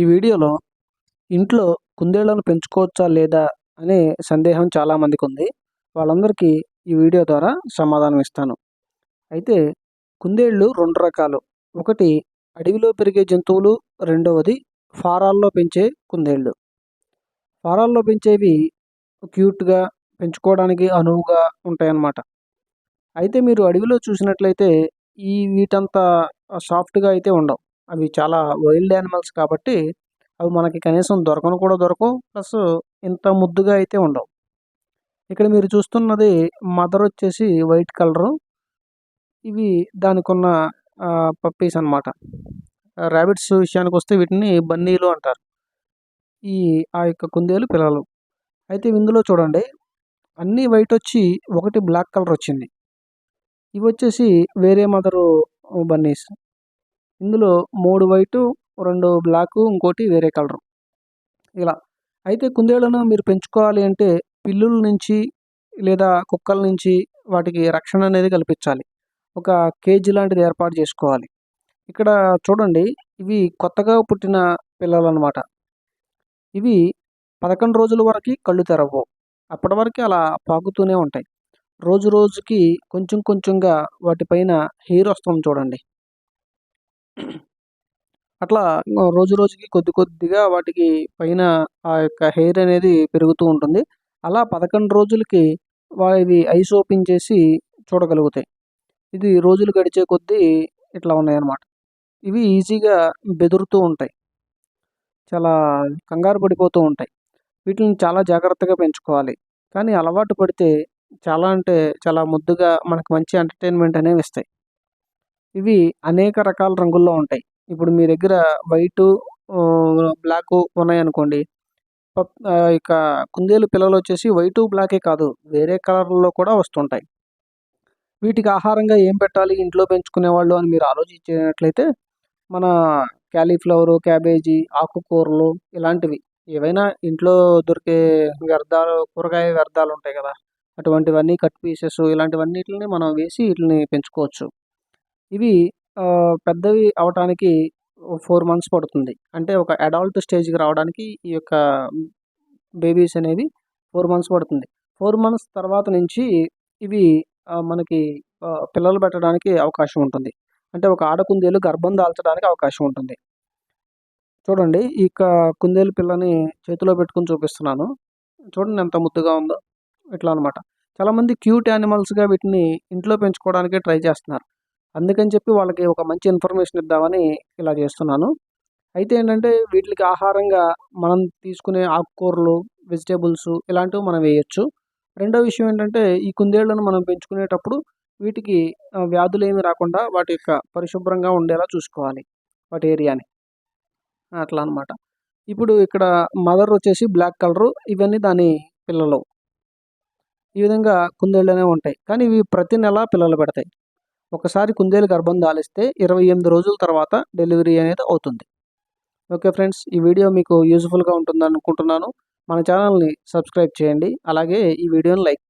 ఈ వీడియోలో ఇంట్లో కుందేళ్ళను పెంచుకోవచ్చా లేదా అనే సందేహం చాలామందికి ఉంది వాళ్ళందరికీ ఈ వీడియో ద్వారా సమాధానం ఇస్తాను. అయితే కుందేళ్ళు రెండు రకాలు. ఒకటి అడవిలో పెరిగే జంతువులు రెండవది ఫారాల్లో పెంచే కుందేళ్ళు ఫారాల్లో పెంచేవి క్యూట్గా పెంచుకోవడానికి అనువుగా ఉంటాయన్నమాట. అయితే మీరు అడవిలో చూసినట్లయితే ఈ వీటంతా సాఫ్ట్గా అయితే ఉండవు. అవి చాలా వైల్డ్ యానిమల్స్ కాబట్టి అవి మనకి కనీసం దొరకను కూడా దొరకవు ప్లస్ ఇంత ముద్దుగా అయితే ఉండవు. ఇక్కడ మీరు చూస్తున్నది మదర్ వచ్చేసి వైట్ కలరు. ఇవి దానికి ఉన్న పప్పీస్ అనమాట ర్యాబిట్స్ విషయానికి వస్తే వీటిని బన్నీలు అంటారు. ఈ ఆ యొక్క కుందేలు పిల్లలు. అయితే ఇందులో చూడండి. అన్నీ వైట్ వచ్చి ఒకటి బ్లాక్ కలర్ వచ్చింది. ఇవి వచ్చేసి వేరే మదరు బన్నీస్. ఇందులో మూడు వైటు రెండు బ్లాకు ఇంకోటి వేరే కలరు. ఇలా. అయితే కుందేళ్ళను మీరు పెంచుకోవాలి అంటే పిల్లుల నుంచి లేదా కుక్కల నుంచి వాటికి రక్షణ అనేది కల్పించాలి. ఒక కేజీ లాంటిది ఏర్పాటు చేసుకోవాలి. ఇక్కడ చూడండి ఇవి కొత్తగా పుట్టిన పిల్లలు అనమాట ఇవి పదకొండు రోజుల వరకు కళ్ళు తెరవవు. అప్పటి వరకు అలా పాకుతూనే ఉంటాయి. రోజు రోజుకి కొంచెం కొంచెంగా వాటిపైన హెయిర్ వస్తుంది చూడండి. అట్లా రోజు రోజుకి కొద్ది కొద్దిగా వాటికి పైన ఆ యొక్క హెయిర్ అనేది పెరుగుతూ ఉంటుంది. అలా పదకొండు రోజులకి ఇవి ఐస్ ఓపెన్ చేసి చూడగలుగుతాయి. ఇది రోజులు గడిచే కొద్దీ ఇట్లా ఉన్నాయన్నమాట. ఇవి ఈజీగా బెదురుతూ ఉంటాయి. చాలా కంగారు పడిపోతూ ఉంటాయి. వీటిని చాలా జాగ్రత్తగా పెంచుకోవాలి. కానీ అలవాటు పడితే చాలా అంటే చాలా ముద్దుగా మనకు మంచి ఎంటర్టైన్మెంట్ అనేవి ఇస్తాయి. ఇవి అనేక రకాల రంగుల్లో ఉంటాయి. ఇప్పుడు మీ దగ్గర వైటు బ్లాక్ ఉన్నాయనుకోండి. ఇక కుందేలు పిల్లలు వచ్చేసి వైటు బ్లాకే కాదు. వేరే కలర్లో కూడా వస్తుంటాయి. వీటికి ఆహారంగా ఏం పెట్టాలి? ఇంట్లో పెంచుకునే వాళ్ళు అని మీరు ఆలోచించినట్లయితే మన క్యాలీఫ్లవరు క్యాబేజీ ఆకుకూరలు ఇలాంటివి. ఏవైనా ఇంట్లో దొరికే వ్యర్థాలు కూరగాయ వ్యర్థాలు ఉంటాయి కదా. అటువంటివన్నీ కట్ పీసెస్ ఇలాంటివన్నిటిని మనం వేసి వీటిని పెంచుకోవచ్చు. ఇవి పెద్దవి అవటానికి ఫోర్ మంత్స్ పడుతుంది. అంటే ఒక అడాల్ట్ స్టేజ్కి రావడానికి ఈ యొక్క బేబీస్ అనేవి ఫోర్ మంత్స్ పడుతుంది. ఫోర్ మంత్స్ తర్వాత నుంచి ఇవి మనకి పిల్లలు పెట్టడానికి అవకాశం ఉంటుంది. అంటే ఒక ఆడ కుందేలు గర్భం దాల్చడానికి అవకాశం ఉంటుంది. చూడండి ఈ కుందేలు పిల్లని చేతిలో పెట్టుకుని చూపిస్తున్నాను. చూడండి ఎంత ముద్దుగా ఉందో. ఇట్లా అనమాట చాలామంది క్యూట్ యానిమల్స్గా వీటిని ఇంట్లో పెంచుకోవడానికి ట్రై చేస్తున్నారు. అందుకని చెప్పి వాళ్ళకి ఒక మంచి ఇన్ఫర్మేషన్ ఇద్దామని ఇలా చేస్తున్నాను. అయితే ఏంటంటే వీటికి ఆహారంగా మనం తీసుకునే ఆకుకూరలు వెజిటేబుల్స్ ఇలాంటివి మనం వేయచ్చు. రెండో విషయం ఏంటంటే ఈ కుందేళ్ళను మనం పెంచుకునేటప్పుడు వీటికి వ్యాధులు ఏమి రాకుండా వాటి యొక్క పరిశుభ్రంగా ఉండేలా చూసుకోవాలి వాటి ఏరియాని. అట్లా అనమాట ఇప్పుడు ఇక్కడ మదర్ వచ్చేసి బ్లాక్ కలరు ఇవన్నీ దాని పిల్లలు. ఈ విధంగా కుందేళ్ళనే ఉంటాయి. కానీ ఇవి ప్రతి నెల పిల్లలు పెడతాయి. ఒకసారి కుందేలు గర్భం దాలిస్తే ఇరవై ఎనిమిది రోజుల తర్వాత డెలివరీ అనేది అవుతుంది. ఓకే ఫ్రెండ్స్ ఈ వీడియో మీకు యూజ్ఫుల్గా ఉంటుందని అనుకుంటున్నాను మన ఛానల్ని సబ్స్క్రైబ్ చేయండి. అలాగే ఈ వీడియోని లైక్